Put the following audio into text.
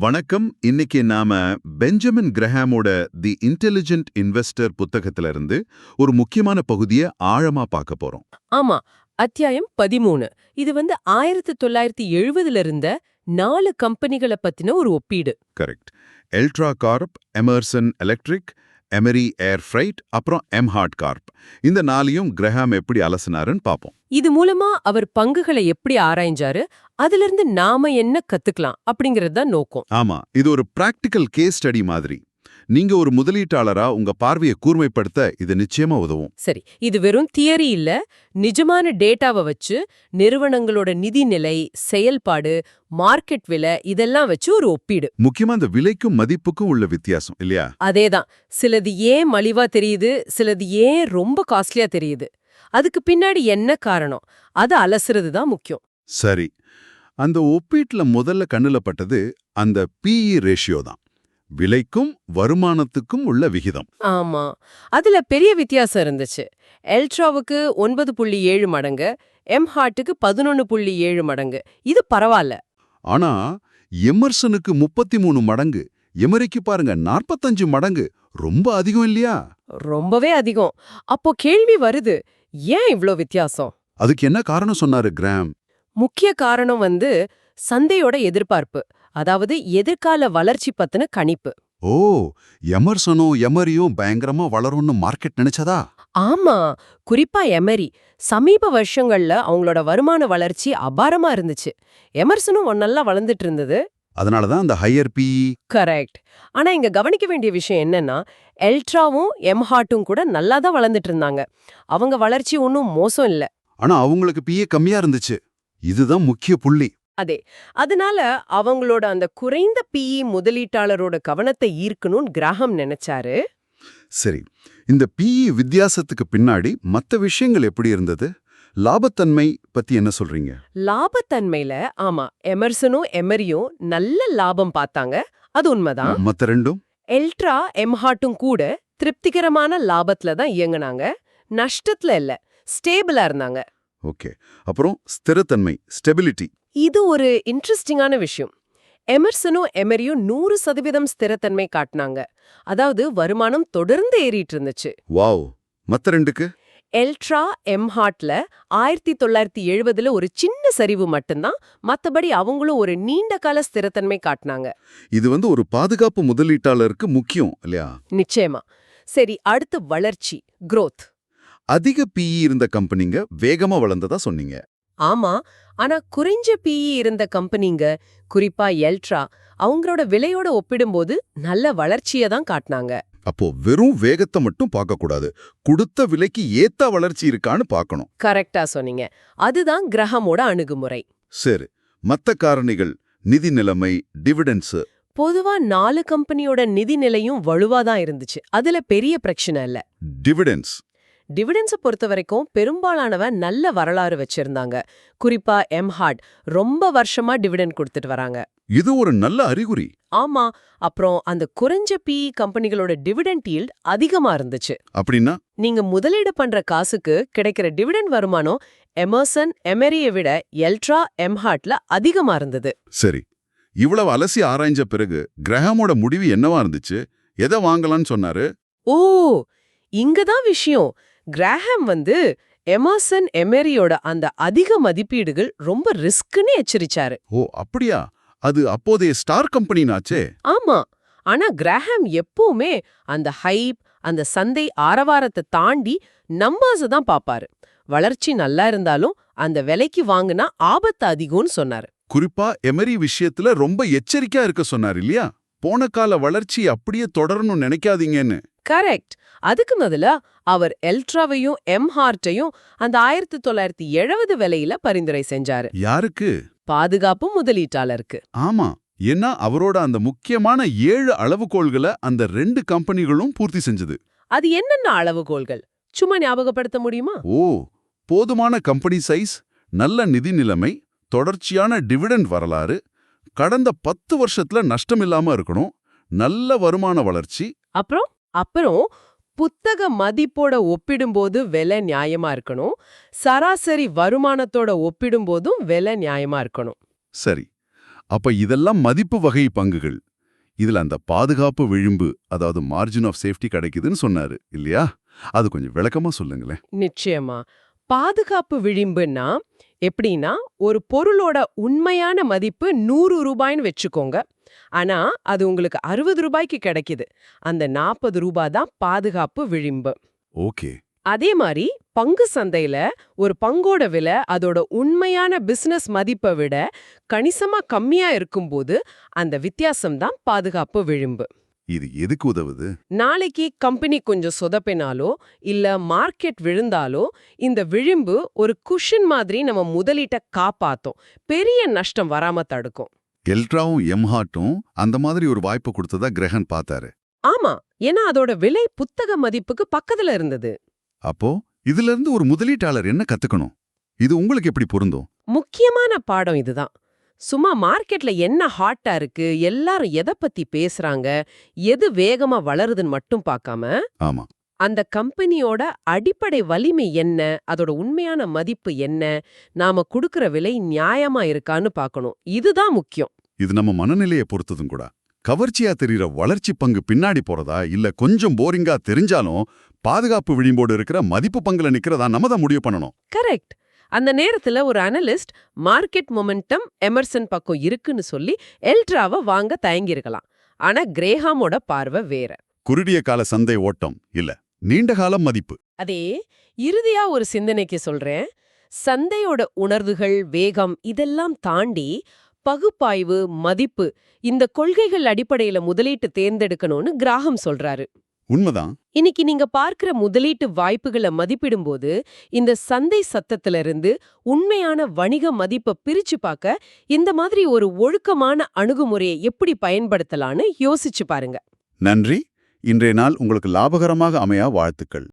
வணக்கம். இன்னைக்கு நாம பெஞ்சமின் கிரஹாமோட தி இன்டெலிஜென்ட் இன்வெஸ்டர் புத்தகத்துல இருந்து ஒரு முக்கியமான பகுதியை ஆழமா பார்க்க போறோம். ஆமா அத்தியாயம் பதிமூணு. இது வந்து ஆயிரத்து தொள்ளாயிரத்தி எழுபதுல இருந்த நாலு கம்பெனிகளை பத்தின ஒரு ஒப்பீடு. Correct. Eltra corp Emerson Electric Emery Air Freight அப்புறம் எம்ஹார்ட் கார்ப் இந்த நாளையும் கிரஹாம் எப்படி அலசினாருன்னு பார்ப்போம் இது மூலமா அவர் பங்குகளை எப்படி ஆராய்ஞ்சாரு அதுல இருந்து நாம என்ன கத்துக்கலாம் அப்படிங்கறது தான் நோக்கம். ஆமா இது ஒரு பிராக்டிக்கல் கேஸ் ஸ்டடி மாதிரி. நீங்க ஒரு முதலீட்டாளரா உங்க பார்வையை கூர்மைப்படுத்த இது நிச்சயமா உதவும். சரி இது வெறும் தியரி இல்ல. நிஜமான டேட்டாவை வச்சு நிறுவனங்களோட நிதிநிலை செயல்பாடு மார்க்கெட் விலை இதெல்லாம் வச்சு ஒரு ஒப்பீடு. முக்கியமா இந்த விலைக்கும் மதிப்புக்கும் உள்ள வித்தியாசம் இல்லையா? அதேதான். சிலது ஏன் மலிவா தெரியுது சிலது ஏன் ரொம்ப காஸ்ட்லியா தெரியுது. அதுக்கு பின்னாடி என்ன காரணம்? அது அலசுறது தான் முக்கியம். சரி. அந்த ஒப்பீட்டுல முதல்ல கண்ணுல பட்டது அந்த பிஇ ரேஷியோ தான். விலைக்கும் வருமானத்துக்கும் உள்ள விகிதம். ஆமா. அதுல பெரிய வித்தியாசம் இருந்துச்சு. எல்ட்ராவுக்கு ஒன்பது புள்ளி ஏழு மடங்கு எம் ஹார்ட்டுக்கு பதினொன்னு புள்ளி ஏழு மடங்கு. இது பரவாயில்ல ஆனா எமர்சனுக்கு முப்பத்தி மூணு மடங்கு எமரிக்கு பாருங்க நாற்பத்தஞ்சு மடங்கு. ரொம்ப அதிகம் இல்லையா? ரொம்பவே அதிகம். அப்போ கேள்வி வருது ஏன் இவ்ளோ வித்தியாசம்? அதுக்கு என்ன காரணம் சொன்னாரு கிராம் முக்கிய காரணம் வந்து சந்தையோட எதிர்பார்ப்பு. அதாவது எதிர்கால வளர்ச்சி பத்தின கணிப்பு. ஓ எமர்சனும் எமரியும் பயங்கரமா வளரும்னு மார்க்கெட் நினைச்சதா? ஆமா குறிப்பா எமரி. சமீப வருஷங்கள்ல அவங்களோட வருமான வளர்ச்சி அபாரமா இருந்துச்சு. எமர்சனும் நல்லா வளர்ந்துட்டு இருந்தது. அதனாலதான் அந்த ஹையர் பிஇ கரெக்ட் ஆனா இங்க கவனிக்க வேண்டிய விஷயம் என்னன்னா எல்ட்ராவும் எம்ஹாட்டும் கூட நல்லா தான் வளர்ந்துட்டு இருந்தாங்க. அவங்க வளர்ச்சி ஒன்றும் மோசம் இல்ல. ஆனா அவங்களுக்கு பிஏ கம்மியா இருந்துச்சு. இதுதான் முக்கிய புள்ளி. அதே. அதனால அவங்களோட அந்த குறைந்த பிஇ முதலீட்டாளரோட கவனத்தை ஈர்க்கணும்னு கிராஹம் நினைச்சாரு. சரி. இந்த பிஇ வித்தியாசத்துக்கு பின்னாடி மத்த விஷயங்கள் எப்படி இருந்தது? லாபத்தன்மை பத்தி என்ன சொல்றீங்க? லாபத்தன்மையில ஆமா எமர்சனும் எமரியும் நல்ல லாபம் பார்த்தாங்க. அது உண்மைதான். மத்த ரெண்டும்? எல்ட்ரா எம்ஹாட்டும் கூட திருப்திகரமான லாபத்துல தான் இயங்குனாங்க. நஷ்டத்துல இல்ல ஸ்டேபிளா இருந்தாங்க. ஓகே. அப்புறம் ஸ்திரத்தன்மை ஸ்டெபிலிட்டி. இது ஒரு இன்ட்ரெஸ்டிங்கான விஷயம். எமர்சனும் எமரியும் நூறு சதவீதம் ஸ்திரத்தன்மை காட்டினாங்க. அதாவது வருமானம் தொடர்ந்து ஏறிட்டு இருந்துச்சு. வாவ்! மத்த ரெண்டுக்கு? எல்ட்ரா எம்ஹாட்ல ஆயிரத்தி தொள்ளாயிரத்தி எழுபதுல ஒரு சின்ன சரிவு மட்டும்தான். மத்தபடி அவங்களும் ஒரு நீண்ட கால ஸ்திரத்தன்மை காட்டினாங்க. இது வந்து ஒரு பாதுகாப்பு முதலீட்டாளருக்கு முக்கியம் இல்லையா? நிச்சயமா. சரி அடுத்து வளர்ச்சி growth. அதிக பிஇ இருந்த கம்பெனிங்க வேகமா வளர்ந்ததா சொன்னீங்க. ஆமா ஆனா குறைஞ்ச பிஇ இருந்த கம்பெனிங்க குறிப்பா எல்ட்ரா அவங்களோட விலையோட ஒப்பிடும்போது நல்ல வளர்ச்சியை தான் காட்டினாங்க. அப்போ வெறும் வேகத்தை மட்டும் பார்க்க கூடாது. கொடுத்த விலைக்கு ஏத்த வளர்ச்சி இருக்கான்னு பார்க்கணும். கரெக்டா சொன்னீங்க. அதுதான் கிரகமோட அணுகுமுறை. சரி மத்த காரணிகள் நிதி நிலைமை டிவிடென்ஸ் பொதுவா நாலு கம்பெனியோட நிதி நிலையும் வலுவா தான் இருந்துச்சு. அதுல பெரிய பிரச்சனை இல்ல. டிவிடென்ஸ் டிவிடென்ஸை பொறுத்த வரைக்கும் பெரும்பாலானவ நல்ல வரலாறு வச்சிருந்தாங்க. குறிப்பா எம்ஹார்ட் ரொம்ப வருஷமா டிவிடெண்ட் கொடுத்துட்டு வராங்க. இது ஒரு நல்ல அறிகுறி. ஆமா அப்புறம் அந்த குறைஞ்ச பிஇ கம்பெனிகளோட டிவிடெண்ட் yield அதிகமா இருந்துச்சு. அப்படின்னா? நீங்க முதலீடு பண்ற காசுக்கு கிடைக்கிற டிவிடெண்ட் வருமானம் எமர்சன் எமெரியை விட எல்ட்ரா எம்ஹார்ட்ல அதிகமா இருந்தது. சரி இவ்வளவு அலசி ஆராய்ஞ்ச பிறகு கிரஹாமோட முடிவு என்னவா இருந்துச்சு? எதை வாங்கலாம்னு சொன்னாரு? ஓ இங்கதான் விஷயம். கிராஹாம் வந்து எமர்சன் எமெரியோட அந்த அதிக மதிப்பீடுகள் ரொம்ப ரிஸ்க்னு எச்சரிச்சாரு. ஓ அப்படியா? அது அப்போதைய ஸ்டார் கம்பெனினாச்சே? ஆமா. ஆனா கிராஹாம் எப்பவுமே அந்த ஹைப் அந்த சந்தை ஆரவாரத்தை தாண்டி நம்பர்ஸ் தான் பாப்பாரு. வளர்ச்சி நல்லா இருந்தாலும் அந்த விலைக்கு வாங்குனா ஆபத்து அதிகம்னு சொன்னாரு. குறிப்பா எமரி விஷயத்துல ரொம்ப எச்சரிக்கையா இருக்க சொன்னார் இல்லையா? போன கால வளர்ச்சி அப்படியே தொடரணும்னு நினைக்காதீங்கன்னு. கரெக்ட். அதுக்கு பதிலா அவர் எல்ட்ராவையும் எம்ஹார்ட்டையும் அந்த ஆயிரத்தி தொள்ளாயிரத்தி எழுபது விலையில பரிந்துரை செஞ்சாரு. யாருக்கு? பாதுகாப்பு முதலீட்டாளருக்கு. ஆமா. ஏன்னா அவரோட அந்த முக்கியமான ஏழு அளவுகோல்களை அந்த ரெண்டு கம்பெனிகளும் பூர்த்தி செஞ்சது. அது என்னென்ன அளவுகோல்கள் சும்மா ஞாபகப்படுத்த முடியுமா? ஓ போதுமான கம்பெனி சைஸ் நல்ல நிதி நிலைமை தொடர்ச்சியான டிவிடெண்ட் வரலாறு கடந்த பத்து வருஷத்துல நஷ்டம் இல்லாம இருக்கணும் நல்ல வருமான வளர்ச்சி. அப்புறம்? அப்புறம் புத்தக மதிப்போட ஒப்பிடும்போது விலை நியாயமா இருக்கணும். சராசரி வருமானத்தோட ஒப்பிடும்போதும் விலை நியாயமா இருக்கணும். சரி. அப்ப இதெல்லாம் மதிப்பு வகை பங்குகள். இதுல அந்த பாதுகாப்பு விளிம்பு அதாவது மார்ஜின் ஆஃப் சேஃப்டி கிடைக்குதுன்னு சொன்னாரு இல்லையா? அது கொஞ்சம் விளக்கமா சொல்லுங்களேன். நிச்சயமா. பாதுகாப்பு விளிம்புன்னா எப்படின்னா ஒரு பொருளோட உண்மையான மதிப்பு நூறு ரூபாய்ன்னு வச்சுக்கோங்க. ஆனா அது உங்களுக்கு அறுபது ரூபாய்க்கு கிடைக்குது. அந்த நாற்பது ரூபாய் தான் பாதுகாப்பு விளிம்பு. ஓகே. அதே மாதிரி பங்கு சந்தையில ஒரு பங்கோட விலை அதோட உண்மையான பிசினஸ் மதிப்பை விட கணிசமா கம்மியா இருக்கும்போது அந்த வித்தியாசம் தான் பாதுகாப்பு விளிம்பு. இது எதுக்கு உதவுது? நாளைக்கு கம்பெனி கொஞ்சம் சொதப்பினாலோ இல்ல மார்க்கெட் விழுந்தாலோ இந்த விளிம்பு ஒரு குஷன் மாதிரி நம்ம முதலீட்டை காப்பாத்தும். பெரிய நஷ்டம் வராம தடுக்கும். எல்ட்ராவும் எம்ஹாட்டும் அந்த மாதிரி ஒரு வாய்ப்பு கொடுத்ததா கிரகன் பார்த்தாரு. ஆமா ஏன்னா அதோட விலை புத்தக மதிப்புக்கு பக்கத்துல இருந்தது. அப்போ இதுல இருந்து ஒரு முதலீட்டாளர் என்ன கத்துக்கணும்? இது உங்களுக்கு எப்படி பொருந்தும்? முக்கியமான பாடம் இதுதான். சும்மா மார்க்கெட்ல என்ன ஹாட்டா இருக்கு எல்லாரும் எதை பத்தி பேசுறாங்க எது வேகமா வளருதுன்னு மட்டும் பார்க்காம ஆமா. அந்த கம்பெனியோட அடிப்படை வலிமை என்ன? அதோட உண்மையான மதிப்பு என்ன? நாம குடுக்கற விலை நியாயமா இருக்கான்னு பார்க்கணும். இதுதான் முக்கியம். இது நம்ம மனநிலையை பொறுத்ததும் கூட. கவர்ச்சியா தெரியுற வளர்ச்சி பங்கு பின்னாடி போறதா? இல்ல கொஞ்சம் போரிங்கா தெரிஞ்சாலும் பாதுகாப்பு விளிம்போடு இருக்கிற மதிப்பு பங்குல நிக்கிறதா நம்ம தான் முடிவு பண்ணணும். கரெக்ட். அந்த நேரத்துல ஒரு அனலிஸ்ட் மார்க்கெட் மொமெண்டம் எமர்சன் பக்கம் இருக்குன்னு சொல்லி எல்ட்ராவை வாங்க தயங்கியிருக்கலாம். ஆனா கிரேஹாமோட பார்வை வேற. குறுகிய கால சந்தை ஓட்டம் இல்ல. நீண்ட கால மதிப்பு. அதே இறுதியா ஒரு சிந்தனைக்கு சொல்றேன். சந்தையோட உணர்வுகள் வேகம் இதெல்லாம் தாண்டி பகுப்பாய்வு மதிப்பு இந்த கொள்கைகள் அடிப்படையில முதலீட்டு தேர்ந்தெடுக்கணும்னு கிராகம் சொல்றாரு. உண்மைதான். இன்னைக்கு நீங்க பார்க்கிற முதலீட்டு வாய்ப்புகளை மதிப்பிடும்போது இந்த சந்தை சத்தத்துல இருந்து உண்மையான வணிக மதிப்பை பிரிச்சு பார்க்க இந்த மாதிரி ஒரு ஒழுக்கமான அணுகுமுறையை எப்படி பயன்படுத்தலாம்னு யோசிச்சு பாருங்க. நன்றி. இன்றைய நாள் உங்களுக்கு லாபகரமாக அமையா வாழ்த்துக்கள்.